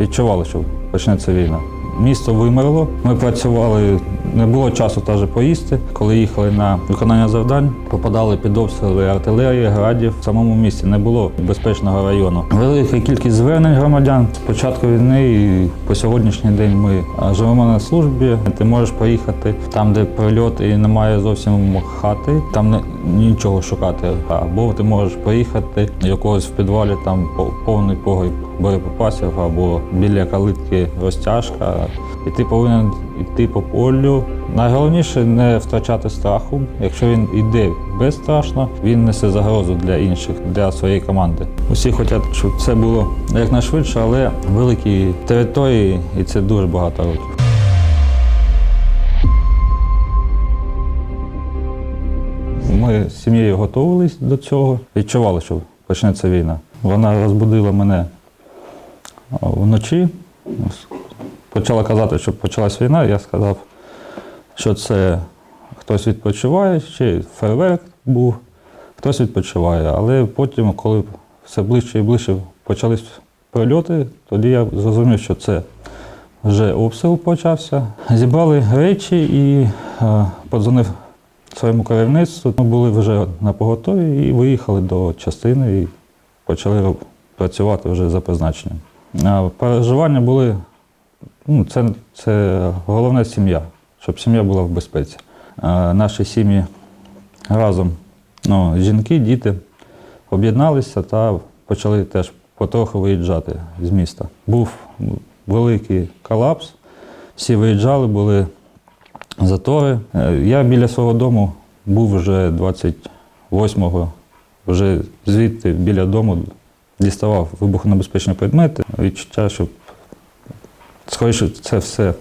відчували, що почнеться війна. Місто вимерло. Ми працювали, не було часу теж поїсти. Коли їхали на виконання завдань, попадали під обстріли артилерії, градів. В самому місті не було безпечного району. Велика кількість звернень громадян з початку війни і по сьогоднішній день ми живемо на службі. Ти можеш поїхати там, де прильот і немає зовсім хати, там не, нічого шукати. Або ти можеш поїхати якогось в підвалі, там повний погріб боєприпасів, або біля калитки розтяжка. І ти повинен йти по полю. Найголовніше не втрачати страху. Якщо він йде безстрашно, він несе загрозу для інших, для своєї команди. Усі хочуть, щоб це було якнайшвидше, але великі території, і це дуже багато років. Ми з сім'єю готувалися до цього, відчували, що почнеться війна. Вона розбудила мене вночі. Почала казати, що почалась війна. Я сказав, що це хтось відпочиває, ще фейерверк був, хтось відпочиває. Але потім, коли все ближче і ближче почались прильоти, тоді я зрозумів, що це вже обстріл почався. Зібрали речі і е, подзвонив своєму керівництву. Ми були вже на поготові і виїхали до частини і почали працювати вже за призначенням. Переживання були, ну, це, це головне сім'я, щоб сім'я була в безпеці. Наші сім'ї разом, ну, жінки, діти об'єдналися та почали теж потроху виїжджати з міста. Був великий колапс, всі виїжджали, були затори. Е, Я біля свого дому був вже 28-го, вже звідти біля дому діставав вибухонебезпечні предмети. Відчуття, що скоріше це все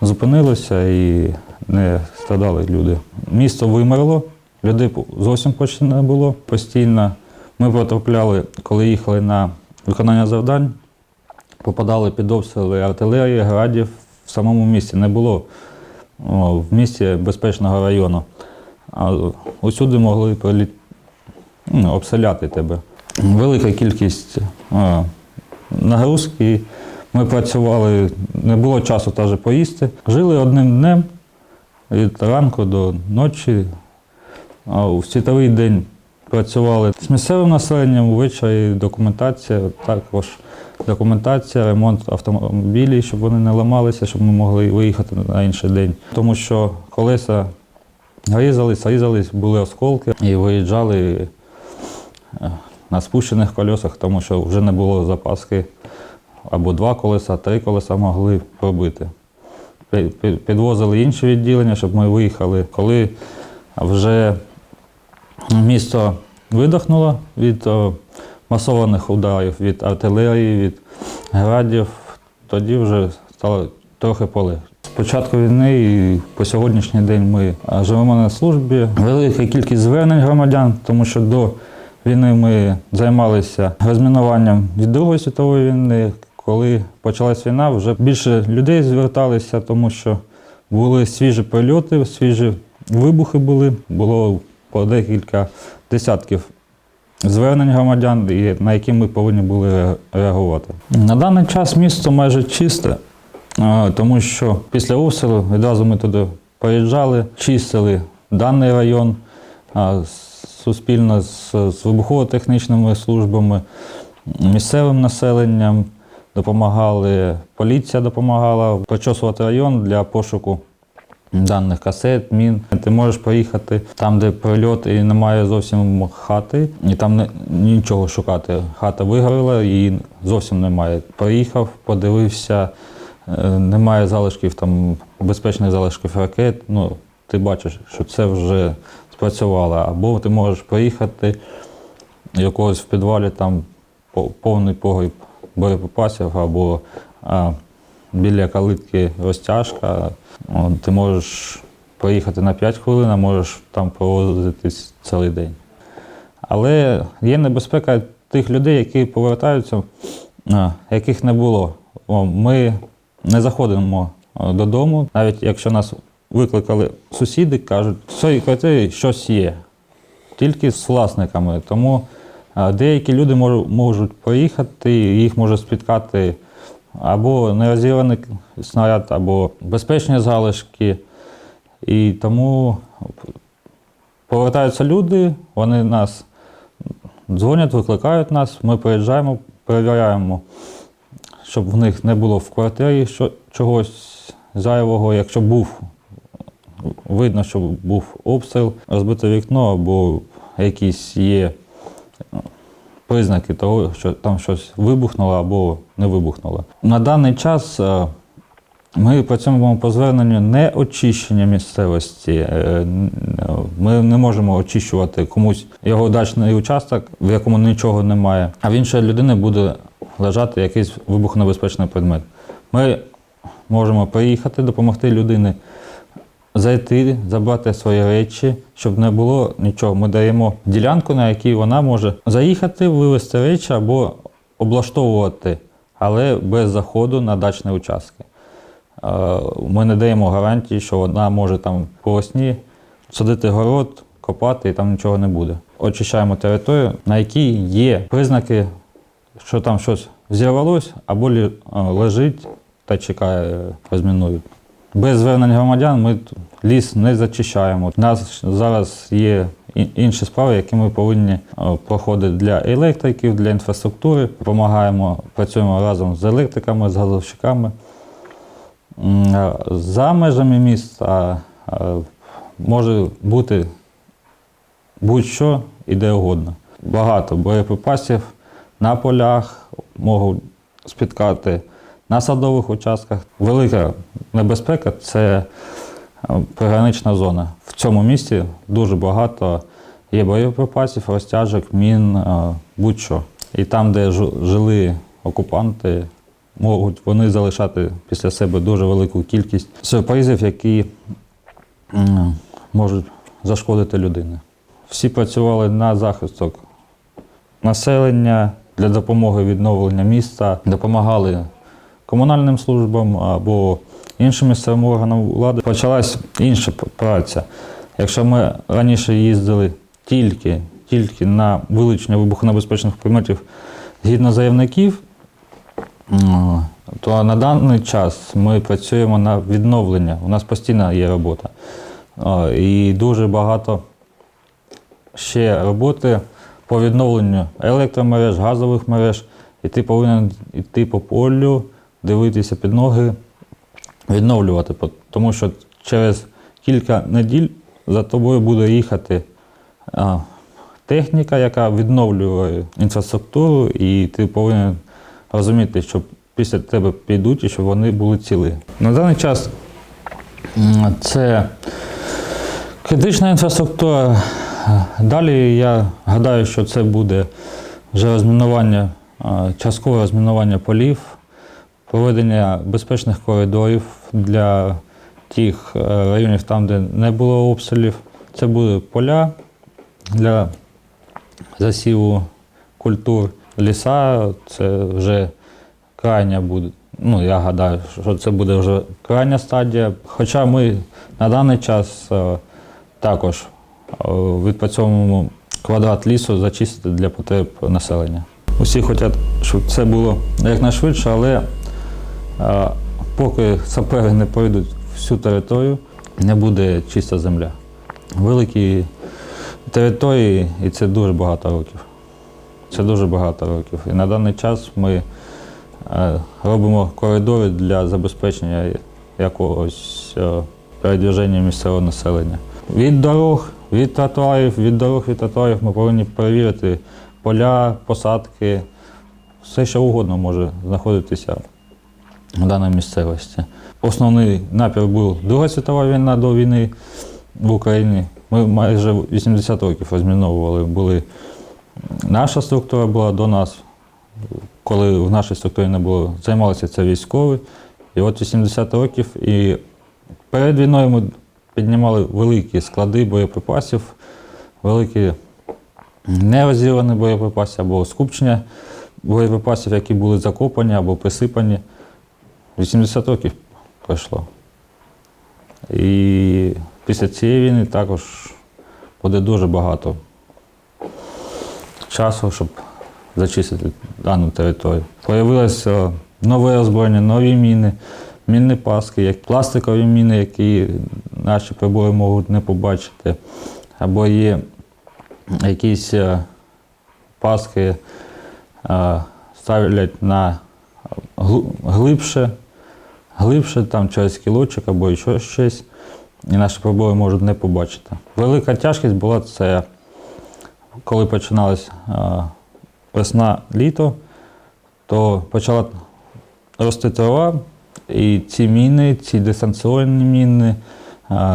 зупинилося і не страдали люди. Місто вимерло, людей зовсім почти не було постійно. Ми потрапляли, коли їхали на виконання завдань, попадали під обстріли артилерії, градів в самому місті. Не було в місті безпечного району. А усюди могли приліт... ну, обстріляти тебе. Велика кількість нагрузки. Ми працювали, не було часу теж поїсти. Жили одним днем від ранку до ночі. А у світовий день працювали з місцевим населенням, ввечері документація, також документація, ремонт автомобілів, щоб вони не ламалися, щоб ми могли виїхати на інший день. Тому що колеса різались, різались, були осколки і виїжджали е, на спущених колесах, тому що вже не було запаски або два колеса, три колеса могли пробити. Пі- пі- Підвозили інші відділення, щоб ми виїхали. Коли вже місто видохнуло від масованих ударів, від артилерії, від градів, тоді вже стало трохи полегше. З початку війни і по сьогоднішній день ми живемо на службі. Велика кількість звернень громадян, тому що до війни ми займалися розмінуванням від Другої світової війни. Коли почалась війна, вже більше людей зверталися, тому що були свіжі прильоти, свіжі вибухи були. Було по декілька десятків звернень громадян, на які ми повинні були реагувати. На даний час місто майже чисте, тому що після обстрілу відразу ми туди поїжджали, чистили даний район а, суспільно з, з вибухово-технічними службами, місцевим населенням. Допомагали, поліція допомагала прочосувати район для пошуку даних касет, мін. Ти можеш поїхати там, де прильот і немає зовсім хати, і там не, нічого шукати. Хата вигоріла, її зовсім немає. Приїхав, подивився, е, немає залишків, там безпечних залишків ракет. Ну, ти бачиш, що це вже спрацювало. Або ти можеш приїхати якогось в підвалі там повний погріб боєприпасів, або а, біля калитки розтяжка. Ти можеш поїхати на 5 хвилин, а можеш там провозитись цілий день. Але є небезпека тих людей, які повертаються, а, яких не було. Ми не заходимо додому, навіть якщо нас викликали сусіди, кажуть, в цій квартирі щось є, тільки з власниками. Тому деякі люди можуть поїхати, їх може спіткати або нерозірваний снаряд, або безпечні залишки. І тому повертаються люди, вони нас дзвонять, викликають нас, ми приїжджаємо, перевіряємо, щоб в них не було в квартирі чогось зайвого. Якщо був, видно, що був обстріл, розбите вікно або якісь є признаки того, що там щось вибухнуло або не вибухнуло. На даний час е, ми працюємо по зверненню не очищення місцевості. Е, Ми не можемо очищувати комусь його дачний участок, в якому нічого немає, а в іншої людини буде лежати якийсь вибухонебезпечний предмет. Ми можемо приїхати, допомогти людині зайти, забрати свої речі, щоб не було нічого. Ми даємо ділянку, на якій вона може заїхати, вивезти речі або облаштовувати, але без заходу на дачні участки. Е, Ми не даємо гарантії, що вона може там по садити город, копати і там нічого не буде. Очищаємо територію, на якій є признаки, що там щось зірвалось або е, лежить та чекає, е, розмінують. Без звернень громадян ми ліс не зачищаємо. У нас зараз є інші справи, які ми повинні е, проходити для електриків, для інфраструктури. Допомагаємо, працюємо разом з електриками, з газовщиками. За межами міста е, може бути будь-що і де угодно. Багато боєприпасів на полях можуть спіткати на садових участках. Велика небезпека це е, пригранична зона. В цьому місті дуже багато є боєприпасів, розтяжок, мін, е, будь-що. І там, де жили окупанти, можуть вони залишати після себе дуже велику кількість сюрпризів, які можуть зашкодити людині. Всі працювали на захисток населення для допомоги відновлення міста, допомагали комунальним службам або іншим місцевим органам влади. Почалась інша праця. Якщо ми раніше їздили тільки, тільки на вилучення вибухонебезпечних предметів згідно заявників, то на даний час ми працюємо на відновлення. У нас постійно є робота. І дуже багато ще роботи по відновленню електромереж, газових мереж. І ти повинен йти по полю, дивитися під ноги, відновлювати. Тому що через кілька неділь за тобою буде їхати техніка, яка відновлює інфраструктуру, і ти повинен розуміти, що після тебе підуть і щоб вони були ціли. На даний час це критична інфраструктура. Далі я гадаю, що це буде вже розмінування, часткове розмінування полів, проведення безпечних коридорів для тих е, районів, там, де не було обстрілів. Це будуть поля для засіву культур. Ліса це вже крайня буде. Ну, я гадаю, що це буде вже крайня стадія. Хоча ми на даний час е, також е, відпрацьовуємо квадрат лісу зачистити для потреб населення. Усі хочуть, щоб це було якнайшвидше, але поки сапери не пройдуть всю територію, не буде чиста земля. Великі території, і це дуже багато років. Це дуже багато років. І на даний час ми е, робимо коридори для забезпечення якогось е, передвіження місцевого населення. Від дорог, від тротуарів, від дорог, від тротуарів ми повинні перевірити поля, посадки, все, що угодно може знаходитися в даній місцевості. Основний напір був Друга світова війна до війни в Україні. Ми майже 80 років розміновували. Були наша структура була до нас, коли в нашій структурі не було, займалися це військові. І от 80 років і перед війною ми піднімали великі склади боєприпасів, великі нерозірвані боєприпаси або скупчення боєприпасів, які були закопані або присипані. 80 років пройшло. І після цієї війни також буде дуже багато часу, щоб зачистити дану територію. Появилася нове озброєння, нові міни, мінні паски, як пластикові міни, які наші прибори можуть не побачити, або є якісь е, паски е, ставлять на глибше, глибше там через кілочок або ще щось, і наші прибори можуть не побачити. Велика тяжкість була це, коли починалась весна літо, то почала рости трава, і ці міни, ці дистанційні міни,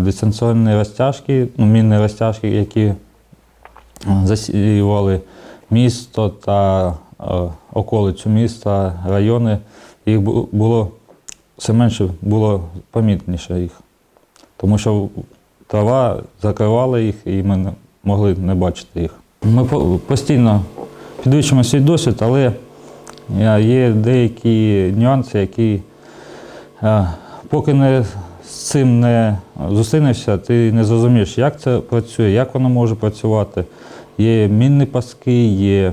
дистанційні розтяжки, ну, мінні розтяжки, які засіювали місто та околицю міста, райони, їх було все менше було помітніше їх. Тому що трава закривала їх і ми не могли не бачити їх. Ми постійно підвищуємо свій досвід, але е, є деякі нюанси, які е, поки не з цим не зустрінешся, ти не зрозумієш, як це працює, як воно може працювати. Є мінні паски, є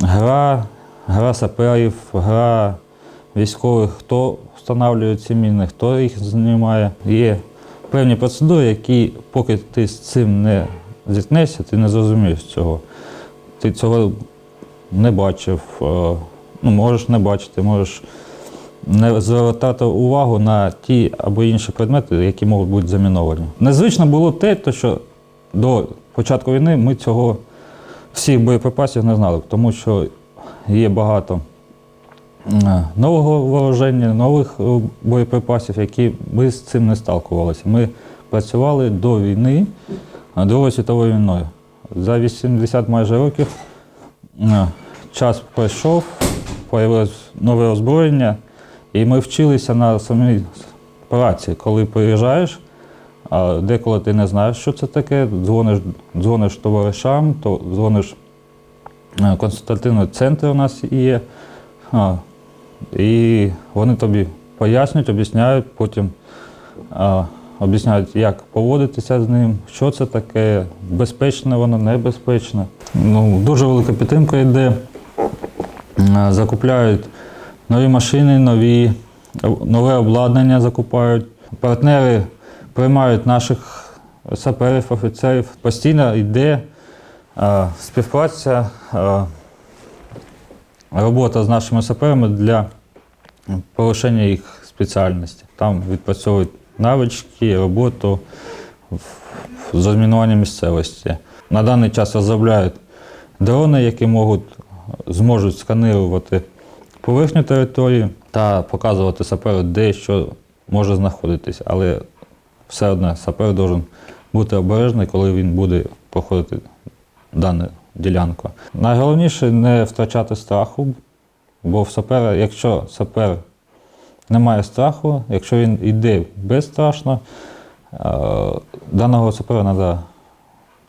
гра, гра саперів, гра військових, хто встановлює ці міни, хто їх знімає. Є певні процедури, які, поки ти з цим не зіткнешся, ти не зрозумієш цього. Ти цього не бачив, е, ну, можеш не бачити, можеш не звертати увагу на ті або інші предмети, які можуть бути заміновані. Незвично було те, то, що до початку війни ми цього всіх боєприпасів не знали, тому що є багато нового вооруження, нових е, боєприпасів, які ми з цим не сталкувалися. Ми працювали до війни, Другою світовою війною. За 80 майже років час пройшов, появилось нове озброєння, і ми вчилися на самій праці, коли приїжджаєш. А деколи ти не знаєш, що це таке, дзвониш, дзвониш товаришам, то дзвониш е, консультативний центр у нас є. А, і вони тобі пояснюють, об'ясняють, потім а, об'ясняють, як поводитися з ним, що це таке, безпечне воно, небезпечне. Ну, дуже велика підтримка йде. Закупляють нові машини, нові, нове обладнання закупають. Партнери приймають наших саперів, офіцерів. Постійно йде е, співпраця, е, робота з нашими саперами для повищення їх спеціальності. Там відпрацьовують навички, роботу в розмінуванні місцевості. На даний час розробляють дрони, які можуть, зможуть сканувати поверхню території та показувати саперу, де що може знаходитись. Але все одно сапер має бути обережний, коли він буде проходити дану ділянку. Найголовніше не втрачати страху, бо в сапера, якщо сапер не має страху, якщо він йде безстрашно, е, даного сапера треба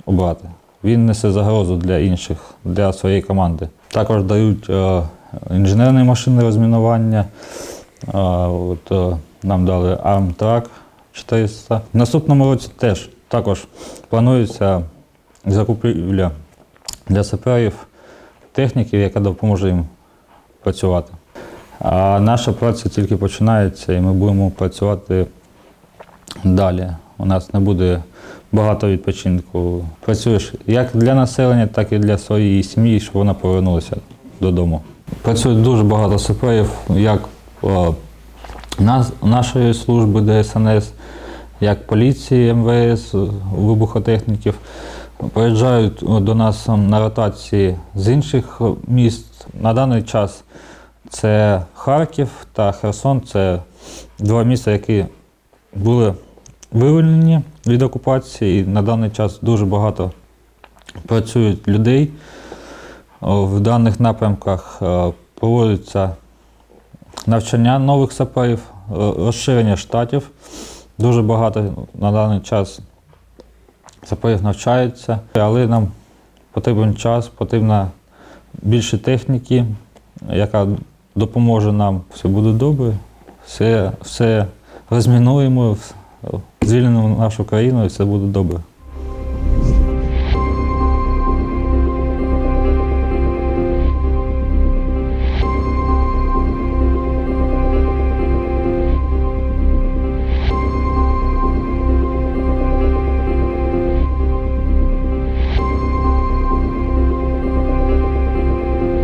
обрати. Він несе загрозу для інших, для своєї команди. Також дають е, інженерні машини розмінування. Е, от, нам дали ArmTrack 400. В наступному році теж також планується закупівля для саперів техніки, яка допоможе їм працювати. А наша праця тільки починається, і ми будемо працювати далі. У нас не буде багато відпочинку. Працюєш як для населення, так і для своєї сім'ї, щоб вона повернулася додому. Працює дуже багато саперів, як е, нашої служби ДСНС, як поліції, МВС, вибухотехніків. Приїжджають до нас на ротації з інших міст. На даний час це Харків та Херсон. Це два міста, які були вивільнені від окупації. І на даний час дуже багато працюють людей в даних напрямках. е, Проводяться навчання нових саперів, е, розширення штатів. Дуже багато на даний час саперів навчаються, але нам потрібен час, потрібна більше техніки, яка допоможе нам. Все буде добре, все, все розмінуємо, звільнимо нашу країну і все буде добре.